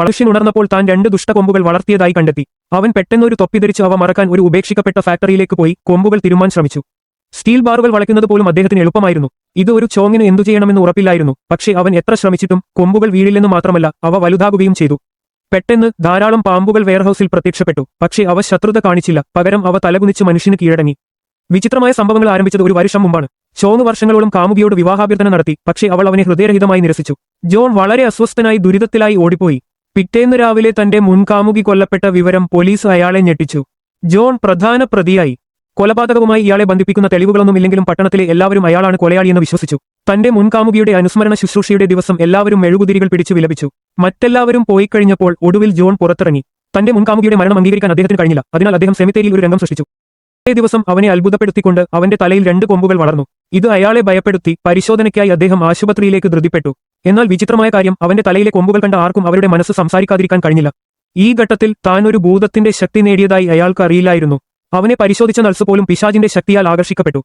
പളഷ്യൻ ഉണർന്നപ്പോൾ താൻ രണ്ട് ദുഷ്ടകൊമ്പുകൾ വളർത്തിയതായി കണ്ടെത്തി. അവൻ പെട്ടെന്നൊരു തൊപ്പി ധരിച്ച് അവ മറക്കാൻ ഒരു ഉപേക്ഷിക്കപ്പെട്ട ഫാക്ടറിയിലേക്ക് പോയി കൊമ്പുകൾ തിരുമാൻ ശ്രമിച്ചു. സ്റ്റീൽ ബാറുകൾ വളയ്ക്കുന്നത് പോലും അദ്ദേഹത്തിന് എളുപ്പമായിരുന്നു. ഇത് ഒരു ചോങ്ങിന് എന്തു ചെയ്യണമെന്ന് ഉറപ്പില്ലായിരുന്നു. പക്ഷേ അവൻ എത്ര ശ്രമിച്ചിട്ടും കൊമ്പുകൾ വീഴില്ലെന്ന് മാത്രമല്ല അവ വലുതാകുകയും ചെയ്തു. പെട്ടെന്ന് ധാരാളം പാമ്പുകൾ വെയർഹൌസിൽ പ്രത്യക്ഷപ്പെട്ടു. പക്ഷേ അവ ശത്രുത കാണിച്ചില്ല. പകരം അവ തലകുനിച്ച് മനുഷ്യന് കീഴടങ്ങി. വിചിത്രമായ സംഭവങ്ങൾ ആരംഭിച്ചത് ഒരു വർഷം മുമ്പാണ്. ചോന്ന് വർഷങ്ങളോളം കാമുകിയോട് വിവാഹാഭ്യർത്ഥന നടത്തി. പക്ഷേ അവൾ അവനെ ഹൃദയരഹിതമായി നിരസിച്ചു. ജോൺ വളരെ അസ്വസ്ഥനായി ദുരിതത്തിലായി ഓടിപ്പോയി. പിറ്റേന്ന് രാവിലെ തന്റെ മുൻകാമുകി കൊല്ലപ്പെട്ട വിവരം പോലീസ് അയാളെ ഞെട്ടിച്ചു. ജോൺ പ്രധാന പ്രതിയായി. കൊലപാതകവുമായി ഇയാളെ ബന്ധിപ്പിക്കുന്ന തെളിവുകളൊന്നും ഇല്ലെങ്കിലും പട്ടണത്തിലെ എല്ലാവരും അയാളാണ് കൊലയാളിയെന്ന് വിശ്വസിച്ചു. തന്റെ മുൻകാമുകിയുടെ അനുസ്മരണ ശുശ്രൂഷയുടെ ദിവസം എല്ലാവരും മെഴുകുതിരികൾ പിടിച്ചു വിലപിച്ചു. മറ്റെല്ലാവരും പോയി കഴിഞ്ഞപ്പോൾ ഒടുവിൽ ജോൺ പുറത്തിറങ്ങി. തന്റെ മുൻകാമുകിയുടെ മരണം അംഗീകരിക്കാൻ അദ്ദേഹത്തിന് കഴിഞ്ഞില്ല. അതിനാൽ അദ്ദേഹം സെമിത്തേരിയിൽ ഒരു രംഗം സൃഷ്ടിച്ചു. അതേ ദിവസം അവനെ അത്ഭുതപ്പെടുത്തിക്കൊണ്ട് അവന്റെ തലയിൽ രണ്ട് കൊമ്പുകൾ വളർന്നു. ഇത് അയാളെ ഭയപ്പെടുത്തി പരിശോധനയ്ക്കായി അദ്ദേഹം ആശുപത്രിയിലേക്ക് ധൃതിപ്പെട്ടു. എന്നാൽ വിചിത്രമായ കാര്യം അവന്റെ തലയിലെ കൊമ്പുകൾ കണ്ട ആർക്കും അവരുടെ മനസ്സ് സംസാരിക്കാതിരിക്കാൻ കഴിഞ്ഞില്ല. ഈ ഘട്ടത്തിൽ താൻ ഒരു ഭൂതത്തിന്റെ ശക്തി നേടിയതായി അയാൾക്ക് അറിയില്ലായിരുന്നു. അവനെ പരിശോധിച്ച നൾസ് പോലും പിശാജിന്റെ ശക്തിയാൽ ആകർഷിക്കപ്പെട്ടു.